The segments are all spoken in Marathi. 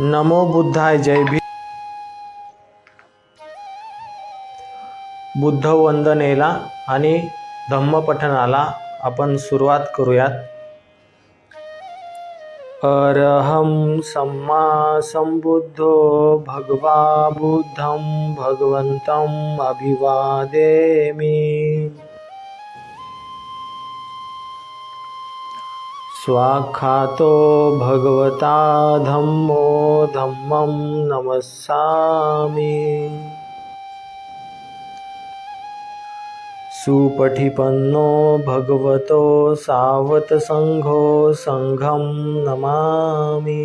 नमो बुद्धाय जय भी बुद्ध वंदनेला आणि धम्मपठनाला आपण सुरुवात करूयात. अरहम सम्मा संबुद्धो भगवा बुद्धं अभिवादे मी स्वाखातो भगवता धम्मो धम्मं नमस्सामि। सुपठिपन्नो भगवतो सावतसङ्घो सङ्घं नमामि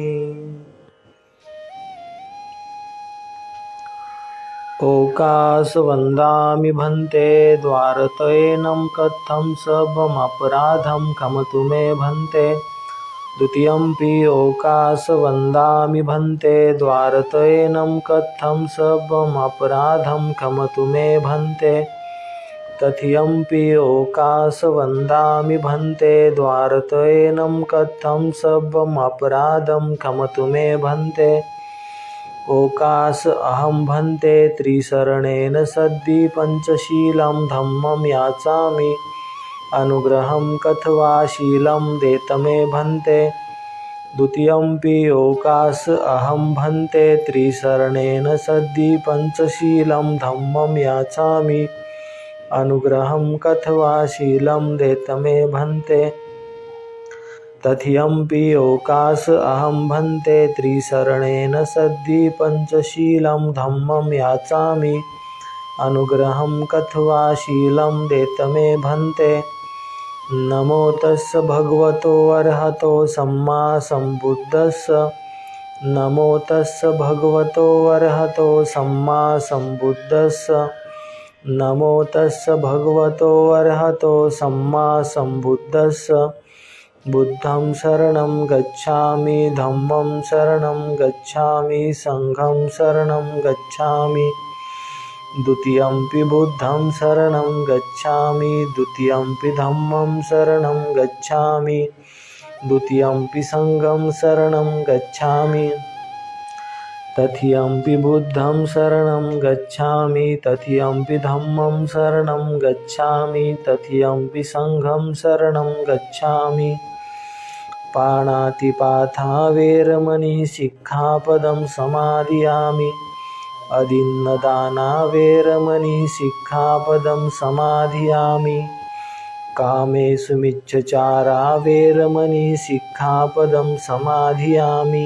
ओकासवन्दामि भन्ते द्वारतयेनं कथं सबमपराधं खमतु मे भन्ते। द्वितीयमपि ओकास वन्दामि भन्ते द्वारतयेनं कथं सबमपराधं खमतु मे भन्ते। तथियमपि ओकास वन्दामि भन्ते द्वारतयेनं कथं सबमपराधं खमतु मे भन्ते। ओकास अहं भन्ते त्रिशरणेन सद्दि पञ्चशीलं धम्मं याचामि। अनुग्रहं कथवा शीलं देतमे भन्ते। द्वितीयम्पि ओकास अहं भन्ते त्रिशरणेन सद्दि पञ्चशीलं धम्मं याचामि। अनुग्रहं कथवा शीलं देतमे भन्ते। तथियम्पि ओकास अहं भन्ते त्रिशरणेन सद्धि पञ्चशीलं धम्मं याचामि। अनुग्रहं कथवा शीलं देतमे भन्ते। नमो तस्य भगवतो अर्हतो सम्मा सम्बुद्धस्स। नमो तस्य भगवतो अर्हतो सम्मा सम्बुद्धस्स। नमो तस्य भगवतो अर्हतो सम्मा सम्बुद्धस्स। बुद्धं शरणं गच्छामि, धम्मं शरणं गच्छामि, सङ्घं शरणं गच्छामि। द्वितीयम्पि बुद्धं शरणं गच्छामि द्वितीयम्पि धम्मं शरणं गच्छामि द्वितीयम्पि सङ्घं शरणं गच्छामि। तथियम्पि बुद्धं शरणं गच्छामि तथियम्पि धम्मं शरणं गच्छामि तथियम्पि सङ्घं शरणं गच्छामि। पाणातिपाथा वेरमणि सिक्खापदं समादियामि। अदिन्नदाना वेरमणि सिक्खापदं समाधियामि कामेषु मिच्छचारा वेरमणि सिक्खापदं समाधियामि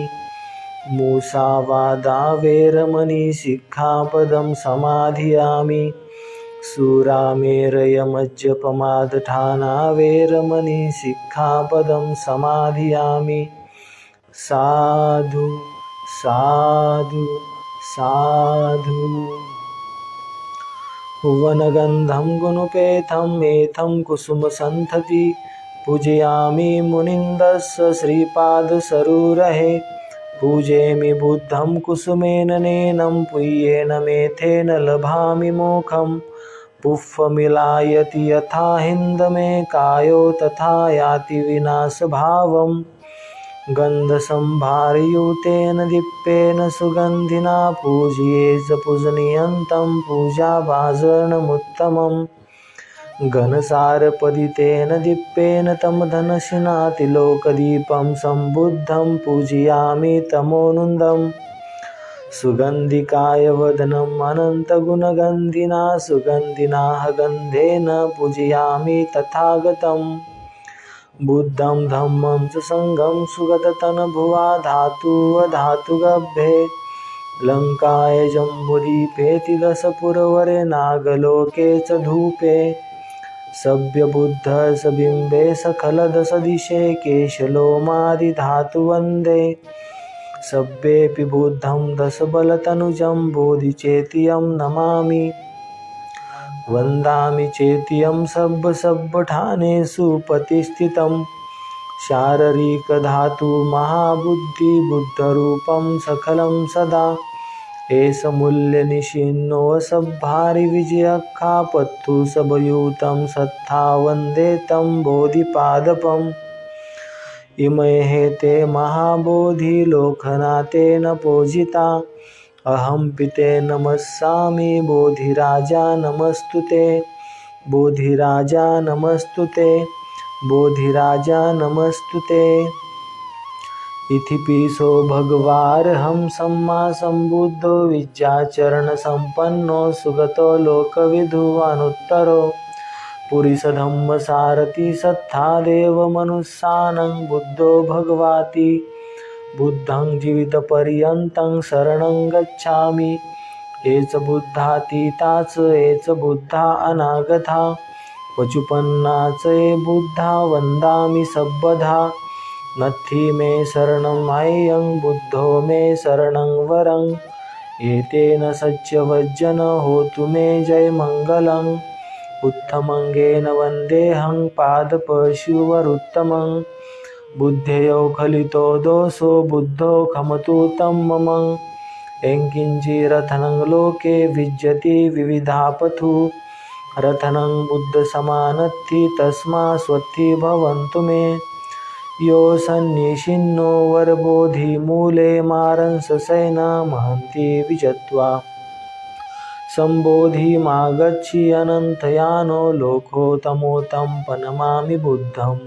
मूसावादा वेरमणि सिक्खापदं समाधियामि सुरामेरयमज्जपमादठाना वेरमणि सिक्खापदं समाधियामि। साधु साधु साधु। वनगन्धं गुणुपेतं मेथं कुसुमसन्थति पूजयामि मुनिन्दस्य श्रीपादसरुरहे। पूजयामि बुद्धं कुसुमेन नेनं पुय्येन मेथेन लभामि मोक्षं पुष्पमिलायति यथा हिन्दमे कायो तथा याति विनाशभावं गन्धसम्भारयुतेन दीप्येन सुगन्धिना पूजये च पूजनीयन्तं पूजाभाजनमुत्तमम् घनसारपदितेन दीप्येन तं धनशिनातिलोकदीपं सम्बुद्धं पूजयामि तमोनुन्दम्। सुगन्धिकाय वदनम् अनन्तगुणगन्धिना सुगन्धिनाः गन्धेन पूजयामि तथागतम्। बुद्धं धम्मं च सङ्घं सुगततनभुवा धातुवधातुगभ्ये लङ्काय जम्बुदीपेति दशपुरवरे नागलोके च धूपे। सभ्यबुद्धः स సభ్యేపి బుద్ధం దశబలతనుజం బోధి చేతియం నమామి. వందామి చేతియం సబ్బసబ్బఠానేసు పతిస్థితం శారీరకధాతు మహాబుద్ధి బుద్ధ రూపం సకలం సదా ఏస మూల్యనిషిన్నో సభారి విజయ కాపత్తు సభయూతం సత్తా వందే తం బోధిపాదపం. इमये हे ते महाबोधी लोखनातेन पूजिता। अहं पिते नमस्सामि बोधिराजा नमस्तु ते बोधिराजा नमस्तु ते बोधिराजा नमस्तु ते इतिपिसो भगवार्हं सम्मा सम्बुद्धो विद्याचरणसम्पन्नो सुगतो लोकविधुवानुत्तरो। पुरिसधम्मसारथि सत्था देवमनुस्सानं बुद्धो भगवाती। बुद्धं जीवितपर्यन्तं शरणं गच्छामि। एच बुद्धातीताच एच बुद्धा अनागथा। पचुपन्नाच ए बुद्धा वन्दामि सब्बधा। नत्थि मे शरणं अय्यं बुद्धो मे शरणं वरं। एतेन सच्यवज्जन होतु मे जयमङ्गलम्। उत्तमङ्गेन वन्देऽहं पादपशुवरुत्तमं। बुद्धेयो खलितो दोषो बुद्धो खमतु तं मम एङ्किञ्चिरथनं लोके विज्यति विविधापथु। रथनं बुद्धसमानत्थि तस्मा स्वत्थि भवन्तु मे। यो सन्निशिन्नो वरबोधिमूले मारंससेना महन्ति विजत्वा। सम्बोधिमागच्छि अनन्तयानो लोकोत्तमोत्तं पनमामि बुद्धम्।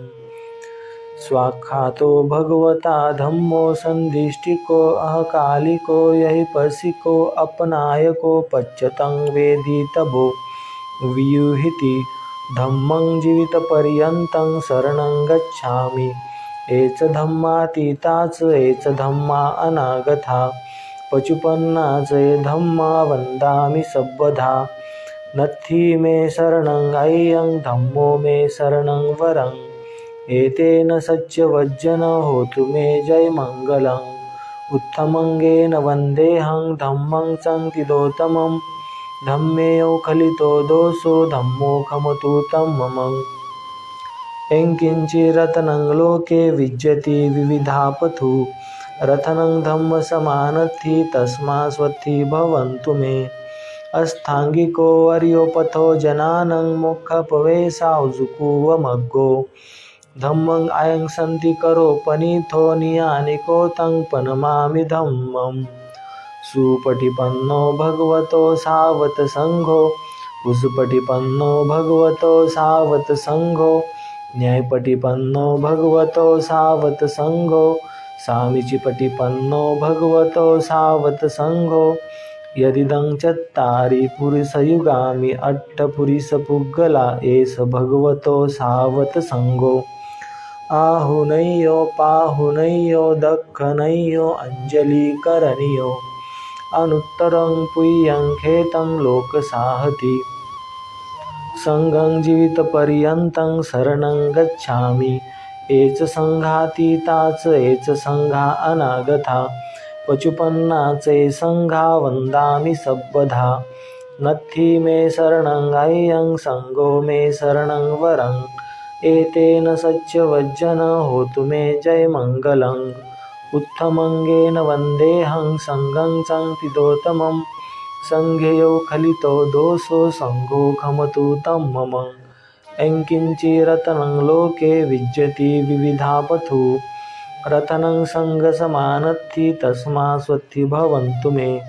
स्वाख्यातो भगवता धम्मो सन्दिष्टिको अहकालिको यहि पसिको अपनायको पच्यतं वेदितभो। वियुहिति धम्मं जीवितपर्यन्तं शरणं गच्छामि। एच धम्मातीताच एच धम्मा अनागथा। पचुपन्नाच ए धम्मा वन्दामि सब्बधा। नत्थी मे शरणं अय्यं धम्मो मे शरणं वरम् एतेन सच्यवज्जन होतु मे जयमङ्गलम् उत्तमङ्गेन वन्देऽहं धम्मं सङ्किलोत्तमं धम्मेयो खलितो दोषो धम्मो खमतु तं मम एङ्किञ्चिरतनं लोके विविधा विविधापथु। रथनं धम्मसमानत्थि तस्मा स्वत्थि भवन्तु मे। अस्थाङ्गिको वर्योपथो जनानं मुखपवेशाजुकुवमग्गो धम्मं अयं सन्ति करोपनीथो नियानिको तं पनमामि धम्मं। सुपटिपन्नो भगवतो सावत सङ्घो। उजुपटिपन्नो भगवतो सावत सङ्घो। न्यायपटिपन्नो भगवतो सावत सङ्घो सामिचिपटिपन्नो भगवतो सावत संघो। यदिदं चत्तारि पुरुषयुगामि अट्टपुरिसपुग्गला एष भगवतो सावत सङ्गो आहुनय्यो पाहुनय्यो दख्खनय्यो अञ्जलिकरणीयो अनुत्तरं पुय्यं खेतं लोकसाहति सङ्गं जीवितपर्यन्तं शरणं गच्छामि। एच संघातीताच एच सङ्घा अनागथा. पचुपन्नाचे सङ्घा वन्दामि सब्बधा. नथी मे शरणं अय्यं सङ्गो मे शरणं वरं. एतेन सच्यवज्जन होतु मे जयमङ्गलम् उत्तमङ्गेन वन्देऽहं सङ्गं सङ्कितोत्तमं सङ्घेयो खलितो दोषो सङ्गो खमतु तं मम। एङ्किञ्चिरतनं लोके विद्यति विविधापथु। रतनं सङ्गसमानत्थि तस्मा स्वत्थि भवन्तु मे।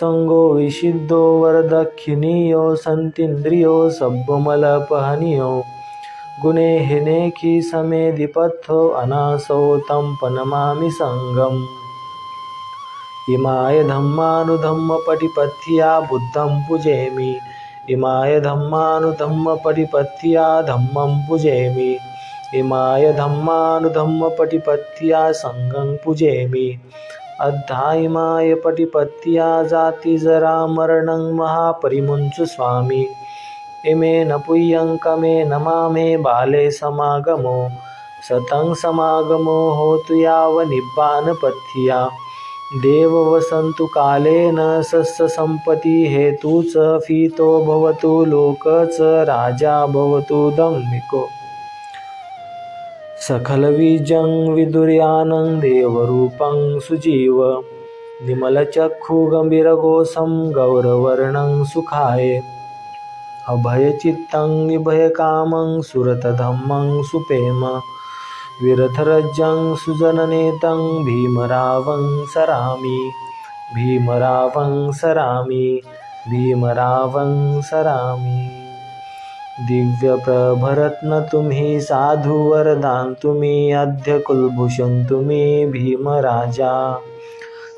सङ्गो विशिद्धो वरदक्षिणीयो सन्तीन्द्रियो सब्बमलपहनीयो। गुणे हिनेखि समेधिपथो अनासौ तं पनमामि सङ्गम्। इमाय धम्मानुधम्मपटिपथ्या बुद्धं पूजेमि इमाय धम्मानुधम्मपटिपथ्या धम्मं पूजेमि इमाय धम्मानुधम्मपटिपथ्या सङ्गं पूजयामि। अद्धा पटिपत्या पटिपथ्या जातिजरामरणं महापरिमुञ्चु स्वामी। इमे न पुय्यङ्कमे नमामे बाले समागमो। सतं समागमो होतु यावनिब्बानपथ्या देववसन्तु कालेन सस्यसम्पत्ति हेतु च फीतो भवतु लोकच राजा भवतु दम्मिको सकलबीजं विदुर्यानं देवरूपं सुजीव। निमलचक्षुगम्भीरघोषं गौरवर्णं सुखाय। अभयचित्तं निभयकामं सुरतधम्मं सुपेम। विरथरज्जं सुजननेतं भीमरावं सरामि। भीमरावं सरामि भीमरावं सरामि। दिव्यप्रभरत्न तुम्ही साधू वरदान तुम्ही अद्य कुलभूषण तुम्ही भीमराजा।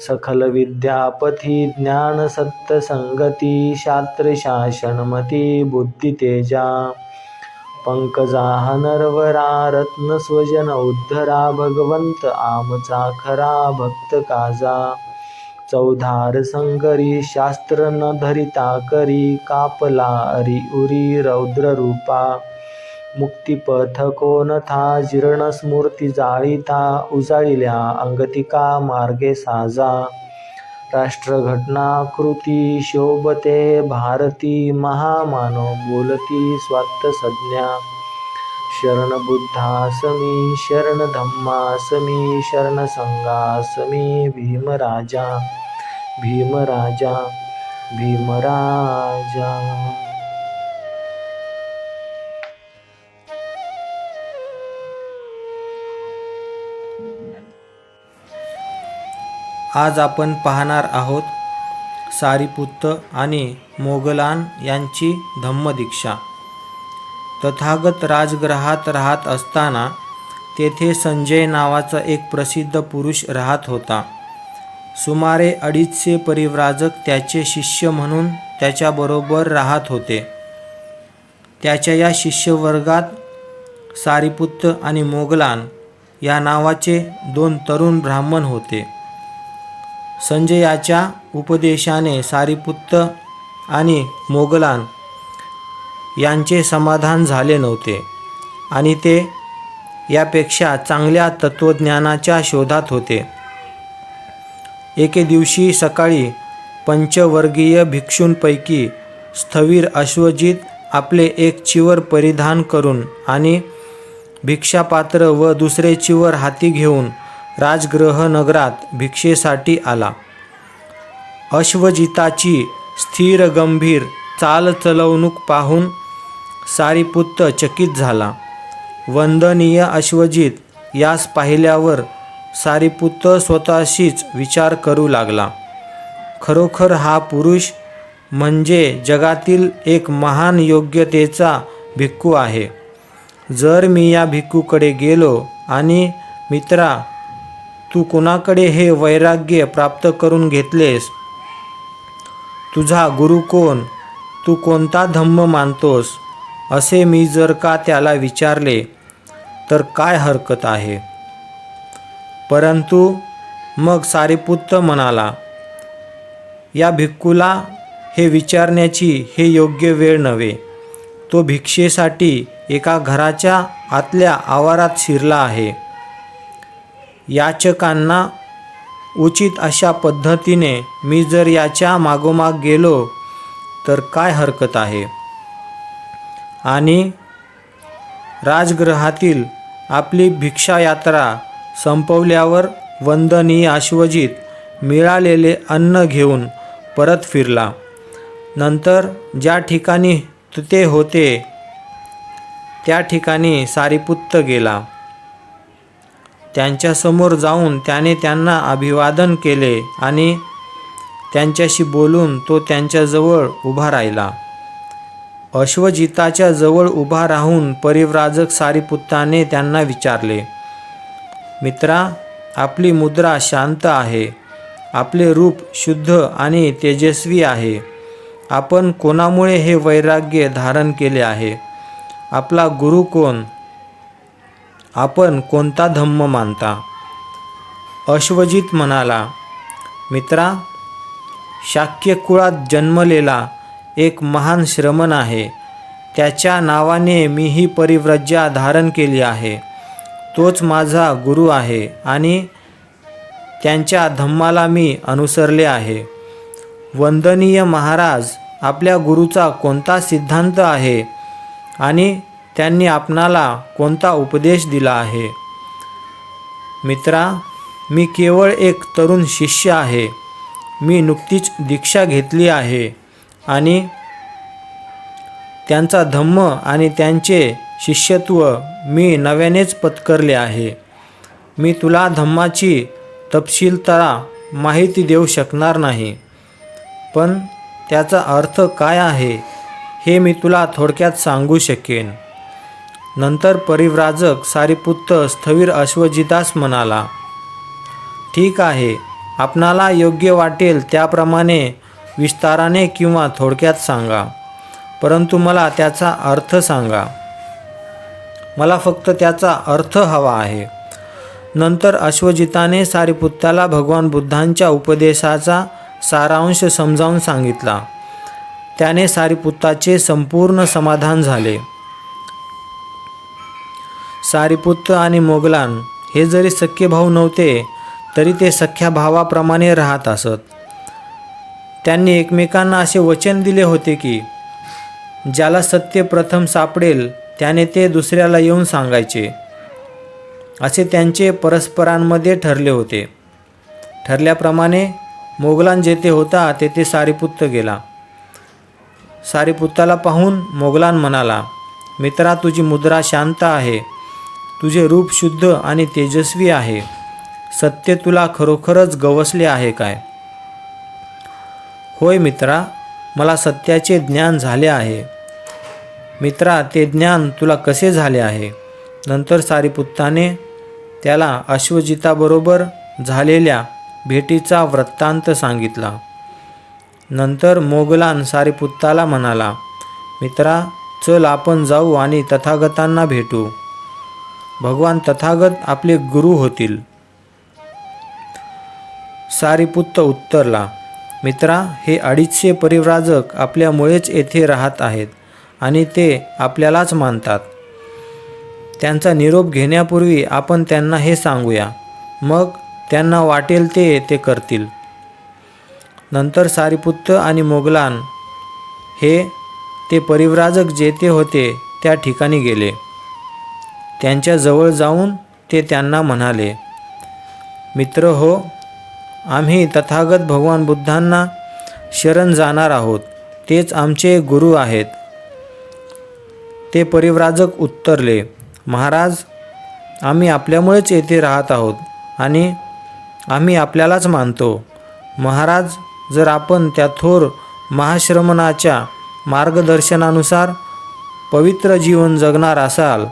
सखल विद्यापथी ज्ञान शास्त्रशासनमती शास्त्र शासनमती बुद्धितेजा। पंकजा नरवरा रत्न स्वजन उद्धरा भगवंत आमचा खरा भक्त काजा. चौधार संकरी शास्त्र न धरिता करी कापला अरी उरी रौद्र रूपा. मुक्तिपथ कोणथा जीर्ण स्मृती जाळीता उजाळिल्या अंगतिका मार्गे साजा. राष्ट्रघटना कृती शोभते भारती महामानव बोलती स्वार्थ संज्ञा शरण बुद्धासमी शरण धम्मासमी शरण भीमराजा। भीमराजा भीमराजा। आज आपण पाहणार आहोत सारीपुत्त आणि मोगलान यांची धम्मदीक्षा. तथागत राजगृहात राहत असताना तेथे संजय नावाचा एक प्रसिद्ध पुरुष राहत होता. सुमारे अडीचशे परिव्राजक त्याचे शिष्य म्हणून त्याच्याबरोबर राहत होते. त्याच्या या शिष्यवर्गात सारीपुत्त आणि मोगलान या नावाचे दोन तरुण ब्राह्मण होते. संजयाच्या उपदेशाने सारीपुत्त आणि मोगलान यांचे समाधान झाले नव्हते. आणि ते यापेक्षा चांगल्या तत्त्वज्ञानाच्या शोधात होते. एके दिवशी सकाळी पंचवर्गीय भिक्षूंपैकी स्थवीर अश्वजित आपले एक चिवर परिधान करून आणि भिक्षापात्र व दुसरे चिवर हाती घेऊन राजगृहनगरात भिक्षेसाठी आला. अश्वजिताची स्थिर गंभीर चालचलवणूक पाहून सारीपुत्त चकित झाला. वंदनीय अश्वजित यास पाहिल्यावर सारीपुत्त स्वतःशीच विचार करू लागला. खरोखर हा पुरुष म्हणजे जगातील एक महान योग्यतेचा भिक्खू आहे. जर मी या भिक्खूकडे गेलो आणि मित्रा तू कोणाकडे हे वैराग्य प्राप्त करून घेतलेस? तुझा गुरु कोण? तू कोणता धम्म मानतोस? असे मी जर का त्याला विचारले तर काय हरकत आहे? परंतु मग सारीपुत्त म्हणाला या भिक्खूला हे विचारण्याची हे योग्य वेळ नव्हे. तो भिक्षेसाठी एका घराच्या आतल्या आवारात शिरला आहे. याचकांना उचित अशा पद्धतीने मी जर याच्या मागोमाग गेलो तर काय हरकत आहे? आणि राजगृहातील आपली भिक्षायात्रा संपवल्यावर वंदनीय आश्वजित मिळालेले अन्न घेऊन परत फिरला. नंतर ज्या ठिकाणी ते होते त्या ठिकाणी सारीपुत्त गेला. त्यांच्यासमोर जाऊन त्याने त्यांना अभिवादन केले आणि त्यांच्याशी बोलून तो त्यांच्याजवळ उभा राहिला. अश्वजिताच्या जवळ उभा राहून परिव्राजक सारीपुत्ताने त्यांना विचारले मित्रा आपली मुद्रा शांत आहे. आपले रूप शुद्ध आणि तेजस्वी आहे. आपण कोणामुळे हे वैराग्य धारण केले आहे? आपला गुरु कोण? आपण कोणता धम्म मानता? अश्वजित म्हणाला मित्रा शाक्यकुळात जन्मलेला एक महान श्रमण आहे. त्याच्या नावाने मी ही परिव्रज्या धारण केली आहे. तोच माझा गुरु आहे आणि त्यांच्या धम्माला मी अनुसरले आहे. वंदनीय महाराज आपल्या गुरुचा कोणता सिद्धांत आहे आणि त्यांनी आपणाला कोणता उपदेश दिला आहे? मित्रा मी केवळ एक तरुण शिष्य आहे. मी नुकतीच दीक्षा घेतली आहे आणि त्यांचा धम्म आणि त्यांचे शिष्यत्व मी नव्यानेच पत्करले आहे. मी तुला धम्माची तपशीलता माहिती देऊ शकणार नाही. पण त्याचा अर्थ काय आहे हे मी तुला थोडक्यात सांगू शकेन. नंतर परिव्राजक सारीपुत्त स्थविर अश्वजितास म्हणाला ठीक आहे आपणाला योग्य वाटेल त्याप्रमाणे विस्ताराने किंवा थोडक्यात सांगा परंतु मला त्याचा अर्थ सांगा. मला फक्त त्याचा अर्थ हवा आहे. नंतर अश्वजिताने सारीपुत्ताला भगवान बुद्धांच्या उपदेशाचा सारांश समजावून सांगितला. त्याने सारीपुत्ताचे संपूर्ण समाधान झाले. सारीपुत्त आणि मोगलान हे जरी सख्खे भाऊ नव्हते तरी ते सख्या भावाप्रमाणे राहत असत. त्यांनी एकमेकांना असे वचन दिले होते की ज्याला सत्य प्रथम सापडेल त्याने ते दुसऱ्याला येऊन सांगायचे. असे त्यांचे परस्परांमध्ये ठरले होते. ठरल्याप्रमाणे मोगलान जेथे होता तेथे सारीपुत्त गेला. सारीपुत्ताला पाहून मोगलान म्हणाला मित्रा तुझी मुद्रा शांत आहे. तुझे रूप शुद्ध आणि तेजस्वी आहे. सत्य तुला खरोखरच गवसले आहे काय? होय मित्रा मला सत्याचे ज्ञान झाले आहे. मित्रा ते ज्ञान तुला कसे झाले आहे? नंतर सारीपुत्ताने त्याला अश्वजिताबरोबर झालेल्या भेटीचा वृत्तांत सांगितला. नंतर मोगलान सारीपुत्ताला म्हणाला मित्रा चल आपण जाऊ आणि तथागतांना भेटू. भगवान तथागत आपले गुरु होतील. सारीपुत्त उत्तरला मित्रा हे अडीचशे परिव्राजक आपल्यामुळेच येथे राहत आहेत आणि ते आपल्यालाच मानतात. त्यांचा निरोप घेण्यापूर्वी आपण त्यांना हे सांगूया. मग त्यांना वाटेल ते ते करतील. नंतर सारीपुत्त आणि मोगलान हे ते परिव्राजक जेथे होते त्या ठिकाणी गेले. त्यांच्याजवळ जाऊन ते त्यांना म्हणाले मित्र हो आम्ही तथागत भगवान बुद्धांना शरण जाणार आहोत. तेच आमचे गुरु आहेत. ते परिव्राजक उत्तरले महाराज आम्ही आपल्यामुळेच येथे राहत आहोत आणि आम्ही आपल्यालाच मानतो. महाराज जर आपण त्या थोर महाश्रमणाच्या मार्गदर्शनानुसार पवित्र जीवन जगणार असाल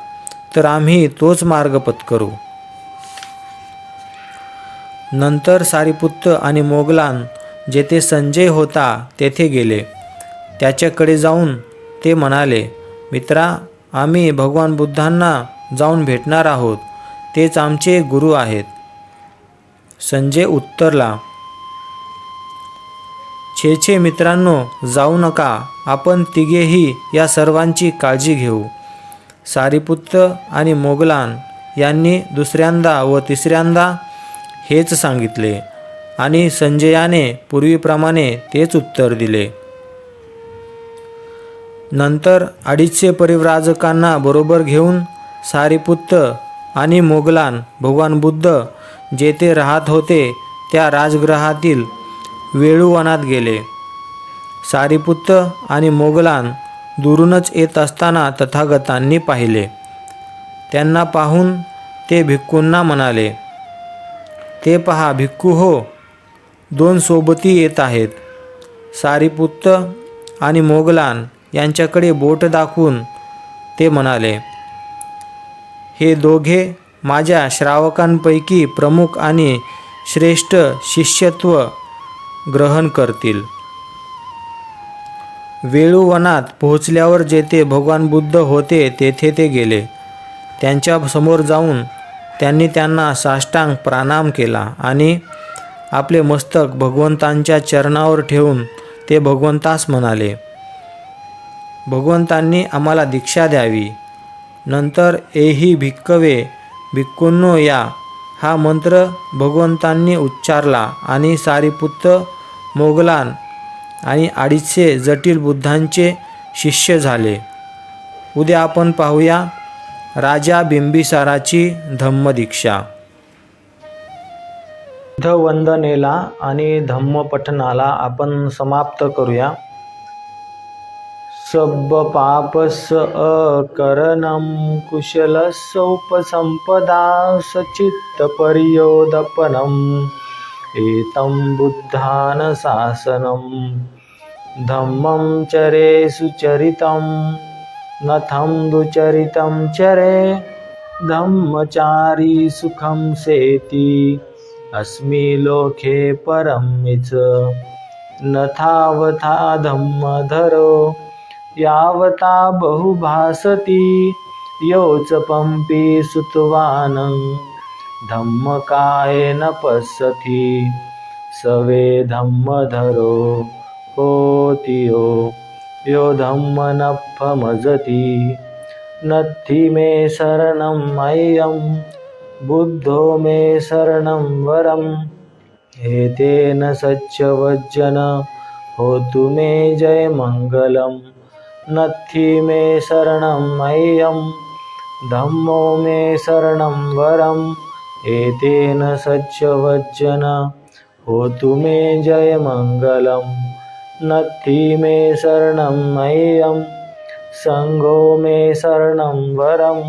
तर आम्ही तोच मार्ग पत्करू नंतर सारीपुत्त आणि मोगलान जेथे संजय होता तेथे गेले. त्याच्याकडे जाऊन ते म्हणाले मित्रा आम्ही भगवान बुद्धांना जाऊन भेटणार आहोत. तेच आमचे गुरु आहेत. संजय उत्तरला छे छे मित्रांनो जाऊ नका. आपण तिघेही या सर्वांची काळजी घेऊ. सारीपुत्त आणि मोगलान यांनी दुसऱ्यांदा व तिसऱ्यांदा हेच सांगितले. आणि संजयाने पूर्वीप्रमाणे तेच उत्तर दिले. नंतर अडीचशे परिव्राजकांना बरोबर घेऊन सारीपुत्त आणि मोगलान भगवान बुद्ध जेथे राहत होते त्या राजगृहातील वेळूवनात गेले. सारीपुत्त आणि मोगलान दुरूनच येत असताना तथागतांनी पाहिले. त्यांना पाहून ते भिक्खूंना म्हणाले ते पहा भिक्खू हो दोन सोबती येत आहेत. सारीपुत्त आणि मोगलान यांच्याकडे बोट दाखवून ते म्हणाले हे दोघे माझ्या श्रावकांपैकी प्रमुख आणि श्रेष्ठ शिष्यत्व ग्रहण करतील. वेळूवनात पोहोचल्यावर जेथे भगवान बुद्ध होते तेथे ते गेले. त्यांच्यासमोर जाऊन त्यांनी त्यांना साष्टांग प्रणाम केला आणि आपले मस्तक भगवंतांच्या चरणावर ठेवून ते भगवंतास म्हणाले भगवंतांनी आम्हाला दीक्षा द्यावी. नंतर एही भिक्कवे भिक्कुन्नो या. हा मंत्र भगवंतांनी उच्चारला आणि सारीपुत्त मोगलान आणि अडीचशे जटिल बुद्धांचे शिष्य झाले. उद्या आपण पाहूया राजा बिंबिसाराची धम्मदीक्षा. वंदनेला आणि धम्मपठनाला आपण समाप्त करूया. सब्बपापस्य अकरणं कुशलस्य उपसम्पदा सचित्तपर्योदपनम्. एतं बुद्धानशासनं धम्मं चरे सुचरितं नथं दुचरितं चरे धम्मचारी सुखं सेति अस्मि लोके परमिच नथावथा धम्मधरो यावता बहुभासति यो च पम्पी सुतवानं धम्म काय न पश्यति सवे धम्मधरो होतियो यो धम्म धम्मनफमजति नत्थि मे शरणं मह्यं बुद्धो मे शरणं वरम् एतेन सच्चवज्जन होतु मे जयमङ्गलं नत्थि मे शरणं मह्यं धम्मो मे शरणं वरम्। एतेन सच्चवज्जन होतु मे जयमङ्गलं नत्थि मे शरणं मह्यं सङ्गो मे शरणं वरम्।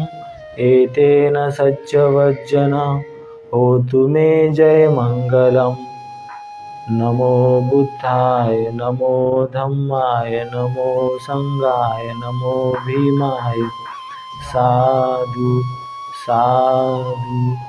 एतेन सच्चवज्जन होतु मे जयमङ्गलम् नमो बुद्धाय नमो धम्माय नमो सङ्गाय नमो भीमाय। साधु साधु